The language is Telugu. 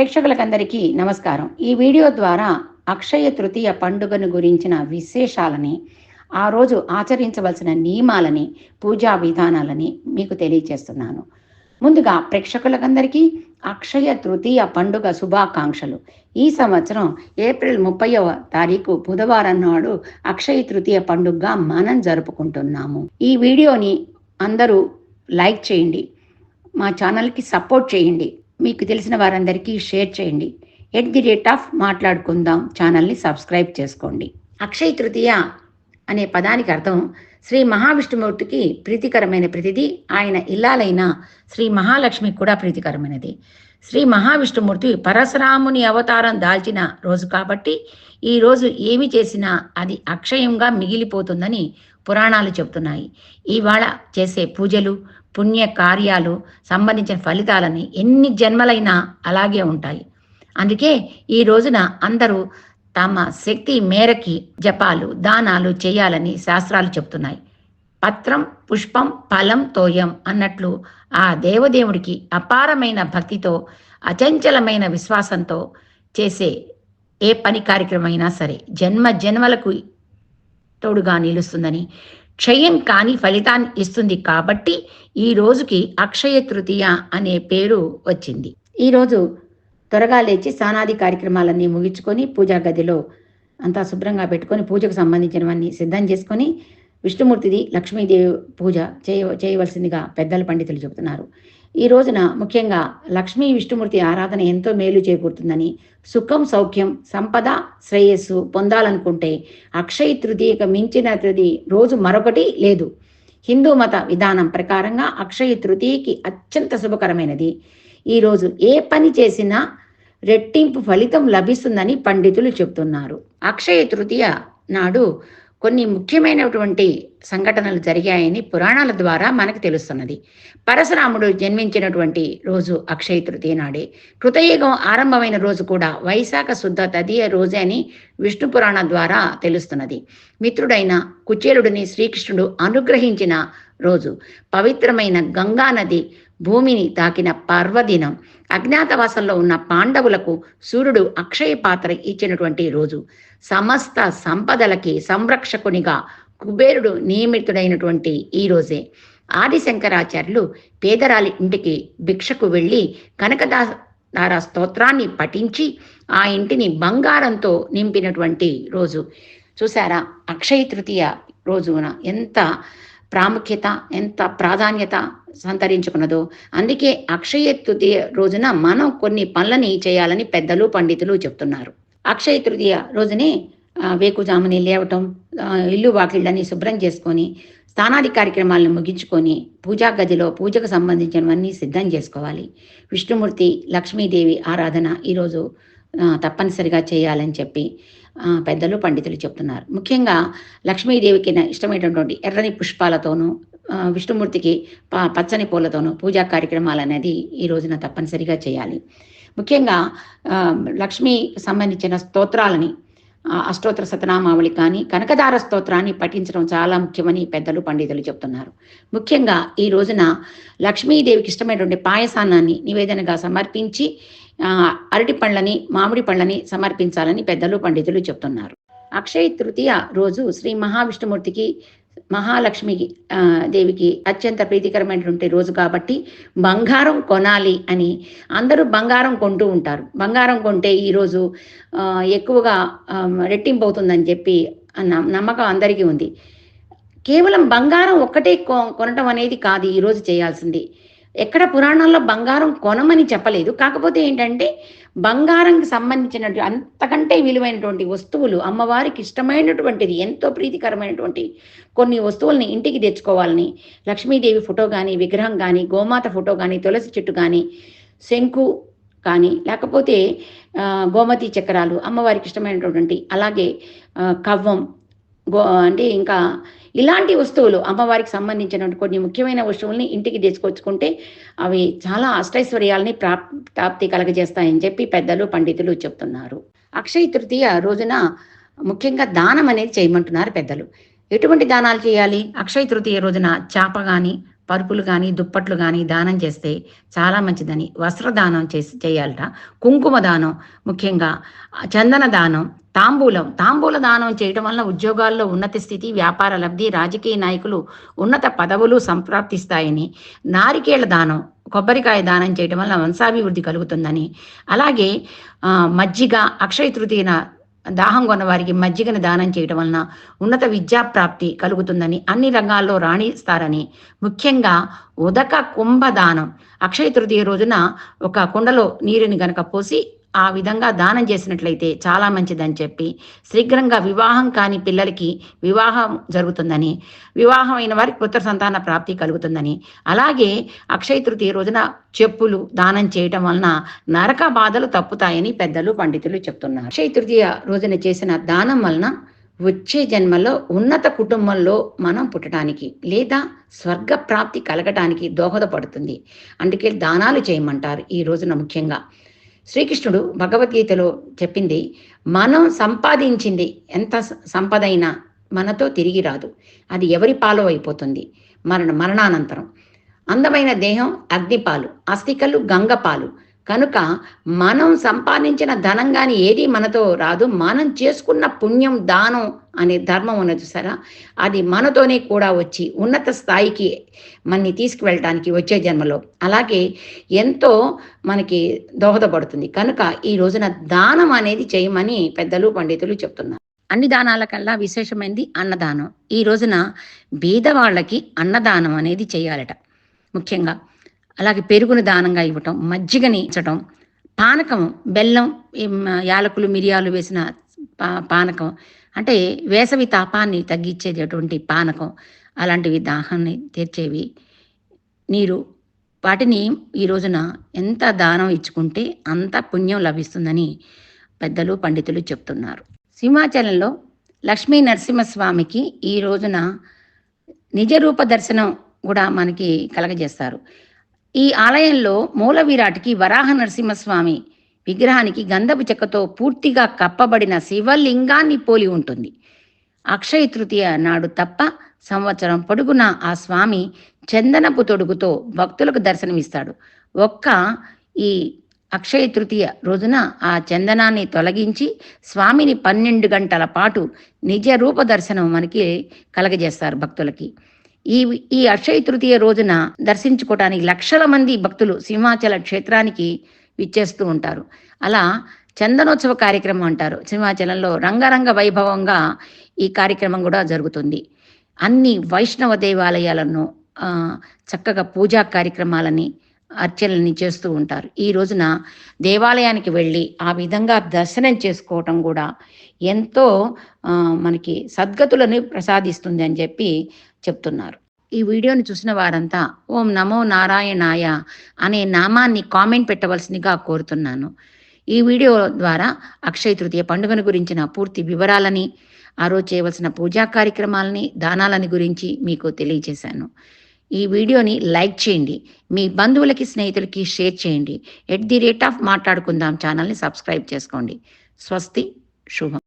ప్రేక్షకులకందరికీ నమస్కారం. ఈ వీడియో ద్వారా అక్షయ తృతీయ పండుగను గురించిన విశేషాలని ఆ రోజు ఆచరించవలసిన నియమాలని పూజా విధానాలని మీకు తెలియజేస్తున్నాను ముందుగా ప్రేక్షకులకందరికీ అక్షయ తృతీయ పండుగ శుభాకాంక్షలు. ఈ సంవత్సరం ఏప్రిల్ ముప్పైవ తారీఖు బుధవారం నాడు అక్షయ తృతీయ పండుగగా మనం జరుపుకుంటున్నాము. ఈ వీడియోని అందరూ లైక్ చేయండి. మా ఛానల్కి సపోర్ట్ చేయండి. మీకు తెలిసిన వారందరికీ షేర్ చేయండి. ఎట్ ది రేట్ ఆఫ్ మాట్లాడుకుందాం ఛానల్ని సబ్స్క్రైబ్ చేసుకోండి. అక్షయ తృతీయ అనే పదానికి అర్థం శ్రీ మహావిష్ణుమూర్తికి ప్రీతికరమైన ప్రతిదీ ఆయన ఇల్లాలైన శ్రీ మహాలక్ష్మికి కూడా ప్రీతికరమైనది. శ్రీ మహావిష్ణుమూర్తి పరశురాముని అవతారం దాల్చిన రోజు కాబట్టి ఈ రోజు ఏమి చేసినా అది అక్షయంగా మిగిలిపోతుందని పురాణాలు చెబుతున్నాయి. ఇవాళ చేసే పూజలు పుణ్య కార్యాలు సంబంధించిన ఫలితాలని ఎన్ని జన్మలైనా అలాగే ఉంటాయి. అందుకే ఈ రోజున అందరూ తమ శక్తి మేరకి జపాలు దానాలు చేయాలని శాస్త్రాలు చెబుతున్నాయి. పత్రం పుష్పం ఫలం తోయం అన్నట్లు ఆ దేవదేవుడికి అపారమైన భక్తితో అచంచలమైన విశ్వాసంతో చేసే ఏ పని కార్యక్రమం అయినా సరే జన్మ జన్మలకు తోడుగా నిలుస్తుందని క్షయం కాని ఫలితాన్ని ఇస్తుంది కాబట్టి ఈ రోజుకి అక్షయ తృతీయ అనే పేరు వచ్చింది. ఈరోజు త్వరగా లేచి స్నానాది కార్యక్రమాలన్నీ ముగించుకొని పూజా గదిలో అంతా శుభ్రంగా పెట్టుకొని పూజకు సంబంధించినవన్నీ సిద్ధం చేసుకొని విష్ణుమూర్తిది లక్ష్మీదేవి పూజ చేయ చేయవలసిందిగా పెద్దల పండితులు చెబుతున్నారు. ఈ రోజున ముఖ్యంగా లక్ష్మీ విష్ణుమూర్తి ఆరాధన ఎంతో మేలు చేకూరుతుందని సుఖం సౌఖ్యం సంపద శ్రేయస్సు పొందాలనుకుంటే అక్షయ తృతీయక మించిన తృది రోజు మరొకటి లేదు. హిందూ మత విధానం ప్రకారంగా అక్షయ తృతీయకి అత్యంత శుభకరమైనది. ఈరోజు ఏ పని చేసినా రెట్టింపు ఫలితం లభిస్తుందని పండితులు చెబుతున్నారు అక్షయ తృతీయ నాడు కొన్ని ముఖ్యమైనటువంటి సంఘటనలు జరిగాయని పురాణాల ద్వారా మనకు తెలుస్తున్నది. పరశురాముడు జన్మించినటువంటి రోజు అక్షయ తృతీయ నాడే. కృతయుగం ఆరంభమైన రోజు కూడా వైశాఖ శుద్ధ తదియ రోజే అని విష్ణు పురాణం ద్వారా తెలుస్తున్నది. మిత్రుడైన కుచేలుడిని శ్రీకృష్ణుడు అనుగ్రహించిన రోజు. పవిత్రమైన గంగా నది భూమిని తాకిన పర్వదినం అజ్ఞాతవాసంలో ఉన్న పాండవులకు సూర్యుడు అక్షయ పాత్ర ఇచ్చినటువంటి రోజు. సమస్త సంపదలకి సంరక్షకునిగా కుబేరుడు నియమితుడైనటువంటి ఈ రోజే. ఆదిశంకరాచార్యులు పేదరాలి ఇంటికి భిక్షకు వెళ్ళి కనకదార స్తోత్రాన్ని పఠించి ఆ ఇంటిని బంగారంతో నింపినటువంటి రోజు. చూసారా అక్షయ తృతీయ రోజున ఎంత ప్రాముఖ్యత ఎంత ప్రాధాన్యత సంతరించుకున్నదో. అందుకే అక్షయ తృతీయ రోజున మనం కొన్ని పనులని చేయాలని పెద్దలు పండితులు చెప్తున్నారు. అక్షయ తృతీయ రోజునే వేకుజాముని లేవటం ఇల్లు వాకిళ్ళని శుభ్రం చేసుకొని స్నానాది కార్యక్రమాలను ముగించుకొని పూజా గదిలో పూజకు సంబంధించినవన్నీ సిద్ధం చేసుకోవాలి. విష్ణుమూర్తి లక్ష్మీదేవి ఆరాధన ఈరోజు తప్పనిసరిగా చేయాలని చెప్పి పెద్దలు పండితులు చెప్తున్నారు. ముఖ్యంగా లక్ష్మీదేవికి ఇష్టమైనటువంటి ఎర్రని పుష్పాలతోనూ విష్ణుమూర్తికి పచ్చని పూలతోనూ పూజా కార్యక్రమాలు అనేది ఈ రోజున తప్పనిసరిగా చేయాలి. ముఖ్యంగా లక్ష్మికి సంబంధించిన స్తోత్రాలని అష్టోత్తర సతనామావళి కానీ కనకదార స్తోత్రాన్ని పఠించడం చాలా ముఖ్యమని పెద్దలు పండితులు చెప్తున్నారు. ముఖ్యంగా ఈ రోజున లక్ష్మీదేవికి ఇష్టమైనటువంటి పాయసానాన్ని నివేదనగా సమర్పించి అరటి పండ్లని మామిడి పండ్లని సమర్పించాలని పెద్దలు పండితులు చెప్తున్నారు. అక్షయ తృతీయ రోజు శ్రీ మహావిష్ణుమూర్తికి మహాలక్ష్మికి దేవికి అత్యంత ప్రీతికరమైనటువంటి రోజు కాబట్టి బంగారం కొనాలి అని అందరూ బంగారం కొంటూ ఉంటారు. బంగారం కొంటే ఈరోజు ఎక్కువగా రెట్టింపు అవుతుందని చెప్పి నమ్మకం అందరికీ ఉంది. కేవలం బంగారం ఒక్కటే కొనటం అనేది కాదు ఈరోజు చేయాల్సింది. ఎక్కడ పురాణాల్లో బంగారం కొనమని చెప్పలేదు. కాకపోతే ఏంటంటే బంగారంకి సంబంధించినటువంటి అంతకంటే విలువైనటువంటి వస్తువులు అమ్మవారికి ఇష్టమైనటువంటిది ఎంతో ప్రీతికరమైనటువంటి కొన్ని వస్తువుల్ని ఇంటికి తెచ్చుకోవాలని లక్ష్మీదేవి ఫోటో కానీ విగ్రహం కానీ గోమాత ఫోటో కానీ తులసి చెట్టు కానీ శంకు కానీ లేకపోతే గోమతి చక్రాలు అమ్మవారికి ఇష్టమైనటువంటి అలాగే కవ్వం గో అంటే ఇంకా ఇలాంటి వస్తువులు అమ్మవారికి సంబంధించిన కొన్ని ముఖ్యమైన వస్తువుల్ని ఇంటికి తీసుకొచ్చుకుంటే అవి చాలా అష్టైశ్వర్యాలని ప్రాప్తి కలగజేస్తాయని చెప్పి పెద్దలు పండితులు చెప్తున్నారు. అక్షయ తృతీయ రోజున ముఖ్యంగా దానం అనేది చేయమంటున్నారు పెద్దలు. ఎటువంటి దానాలు చేయాలి? అక్షయ తృతీయ రోజున చేప కానీ పరుపులు కానీ దుప్పట్లు కానీ దానం చేస్తే చాలా మంచిదని. వస్త్రదానం చేసి చేయాలట. కుంకుమ దానం ముఖ్యంగా చందన దానం తాంబూలం. తాంబూల దానం చేయడం వలన ఉద్యోగాల్లో ఉన్నత స్థితి వ్యాపార లబ్ధి రాజకీయ నాయకులు ఉన్నత పదవులు సంప్రాప్తిస్తాయని. నారికేళ్ళ దానం కొబ్బరికాయ దానం చేయడం వల్ల వంశాభివృద్ధి కలుగుతుందని. అలాగే మజ్జిగ అక్షయ తృతీయన దాహం కొన్న వారికి మజ్జిగను దానం చేయడం వలన ఉన్నత విద్యా ప్రాప్తి కలుగుతుందని అన్ని రంగాల్లో రాణిస్తారని. ముఖ్యంగా ఉదక కుంభ దానం. అక్షయ తృతీయ రోజున ఒక కుండలో నీరుని గనక పోసి ఆ విధంగా దానం చేసినట్లయితే చాలా మంచిదని చెప్పి శీఘ్రంగా వివాహం కాని పిల్లలకి వివాహం జరుగుతుందని వివాహం అయిన వారికి పుత్ర సంతాన ప్రాప్తి కలుగుతుందని అలాగే అక్షయ తృతీయ రోజున చెప్పులు దానం చేయటం వలన నరక బాధలు తప్పుతాయని పెద్దలు పండితులు చెప్తున్నారు. అక్షయ తృతీయ రోజున చేసిన దానం వలన వచ్చే జన్మలో ఉన్నత కుటుంబంలో మనం పుట్టడానికి లేదా స్వర్గ ప్రాప్తి కలగటానికి దోహదపడుతుంది. అందుకే దానాలు చేయమంటారు ఈ రోజున ముఖ్యంగా. శ్రీకృష్ణుడు భగవద్గీతలో చెప్పింది మనం సంపాదించింది ఎంత సంపదైనా మనతో తిరిగి రాదు. అది ఎవరి పాలో అయిపోతుంది? మరణ మరణానంతరం. అందమైన దేహం అగ్నిపాలు అస్థికలు గంగపాలు. కనుక మనం సంపాదించిన ధనం కానీ ఏది మనతో రాదు. మనం చేసుకున్న పుణ్యం దానం అనే ధర్మం ఉన్నది సరా అది మనతోనే కూడా వచ్చి ఉన్నత స్థాయికి మనని తీసుకువెళ్ళటానికి వచ్చే జన్మలో. అలాగే ఎంతో మనకి దోహదపడుతుంది. కనుక ఈ రోజున దానం అనేది చేయమని పెద్దలు పండితులు చెప్తున్నారు. అన్ని దానాల కల్లా విశేషమైనది అన్నదానం. ఈ రోజున బీదవాళ్ళకి అన్నదానం అనేది చేయాలట. ముఖ్యంగా అలాగే పెరుగును దానంగా ఇవ్వటం మజ్జిగని ఇచ్చటం పానకం బెల్లం యాలకులు మిరియాలు వేసిన పా పానకం. అంటే వేసవి తాపాన్ని తగ్గించేటటువంటి పానకం అలాంటివి దాహాన్ని తీర్చేవి. నీరు వాటిని ఈ రోజున ఎంత దానం ఇచ్చుకుంటే అంత పుణ్యం లభిస్తుందని పెద్దలు పండితులు చెప్తున్నారు. సింహాచలంలో లక్ష్మీ నరసింహస్వామికి ఈ రోజున నిజరూప దర్శనం కూడా మనకి కలగజేస్తారు. ఈ ఆలయంలో మూల విరాటికి వరాహ నరసింహస్వామి విగ్రహానికి గంధపు చెక్కతో పూర్తిగా కప్పబడిన శివలింగాన్ని పోలి ఉంటుంది. అక్షయ తృతీయ నాడు తప్ప సంవత్సరం పొడుగున ఆ స్వామి చందనపు తొడుగుతో భక్తులకు దర్శనమిస్తాడు. ఒక్క ఈ అక్షయ తృతీయ రోజున ఆ చందనాన్ని తొలగించి స్వామిని పన్నెండు గంటల పాటు నిజ రూప దర్శనం మనకి కలగజేస్తారు భక్తులకి. ఈ ఈ అక్షయ తృతీయ రోజున దర్శించుకోవటానికి లక్షల మంది భక్తులు సింహాచల క్షేత్రానికి విచ్చేస్తూ ఉంటారు. అలా చందనోత్సవ కార్యక్రమం అంటారు. సింహాచలంలో రంగరంగ వైభవంగా ఈ కార్యక్రమం కూడా జరుగుతుంది. అన్ని వైష్ణవ దేవాలయాలను చక్కగా పూజా కార్యక్రమాలని అర్చనల్ని చేస్తూ ఉంటారు. ఈ రోజున దేవాలయానికి వెళ్ళి ఆ విధంగా దర్శనం చేసుకోవటం కూడా ఎంతో మనకి సద్గతులను ప్రసాదిస్తుంది అని చెప్పి చెప్తున్నారు. ఈ వీడియోని చూసిన వారంతా ఓం నమో నారాయణాయ అనే నామాన్ని కామెంట్ పెట్టవలసిందిగా కోరుతున్నాను. ఈ వీడియో ద్వారా అక్షయ తృతీయ పండుగను గురించిన పూర్తి వివరాలని ఆ రోజు చేయవలసిన పూజా కార్యక్రమాలని దానాలని గురించి మీకు తెలియజేశాను. ఈ వీడియోని లైక్ చేయండి మీ బంధువులకి స్నేహితులకి షేర్ చేయండి. ఎట్ ది రేట్ ఆఫ్ మాట్లాడుకుందాం ఛానల్ని సబ్స్క్రైబ్ చేసుకోండి. స్వస్తి శుభం.